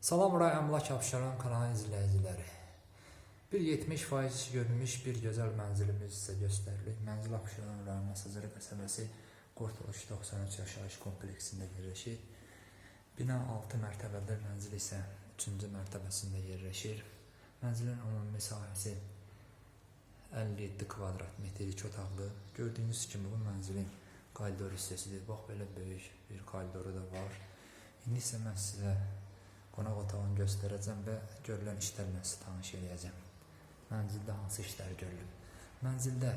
Salam Ray Əmlak Abşaran kanalı izləyiciləri. Bir 70% görünmüş bir gözəl mənzilimiz sizə göstərilir. Mənzil Abşaran rayonu Sazırı qəsəbəsi Qortuluş 93 yaşayış kompleksində yerləşir. Bina 6 mərtəbədir, mənzil isə 3-cü mərtəbəsində yerləşir. Mənzilin ümumi sahəsi 57 kvadrat metr iki otaqlı. Gördüyünüz kimi bu mənzilin koridor hissəsidir. Bax belə böyük bir koridoru da var. İndi isə mən sizə qonaq otağını göstərəcəm və görülən işlərlə sizə tanış edəcəm. Mənzildə hansı işlər görülüb? Mənzildə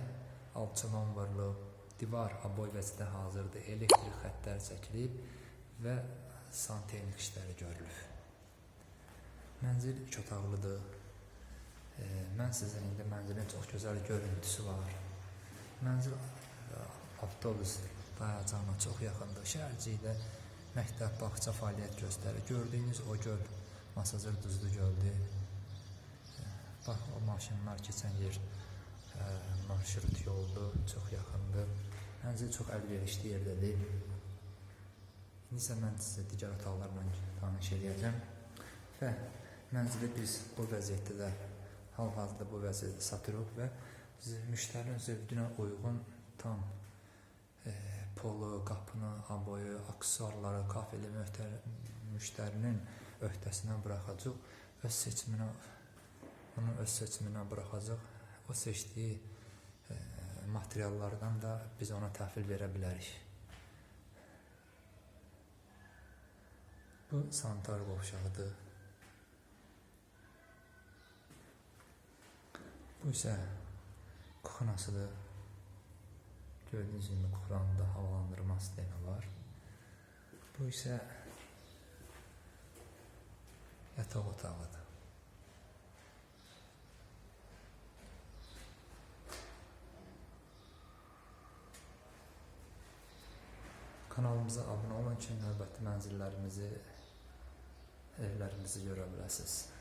alçalan vurulub, divar aboy vəziyyətdə hazırdır, elektrik xəttləri çəkilib və santexnik işləri görülüb. Mənzil iki otaqlıdır. E, mən sizə indi mənzilin çox gözəl görüntüsü var. Mənzil e, avtobus dayanacağına çox yaxındır. Şəhərcikdə məktəb, bağça fəaliyyət göstərir. Gördüyünüz o göl Masazır Duzlu göldür. E, Bax o maşınlar keçən yer e, marşrut yoldur, çox yaxındır. Mənzil çox əlverişli yerdədir. İndi isə mən sizə digər otaqlarla tanış edəcəm və mənzili biz bu vəziyyətdə də hal-hazırda bu vəziyyətdə satırıq və müştərinin zövqünə uyğun tam e, polu, qapını, aboyu, aksesuarları, kafeli müştərinin öhdəsinə buraxacaq. Öz seçiminə onu öz seçiminə buraxacaq. O seçdiyi e, materiallardan da biz ona təhvil verə bilərik. Bu sanitar qovşağıdır. Bu isə kuxnasıdır. Gördüyünüz kimi kuxranın da havalandırma sistemi var. Bu isə yataq otağıdır. Kanalımıza abunə olun ki, növbəti mənzillərimizi, evlərimizi görə biləsiniz.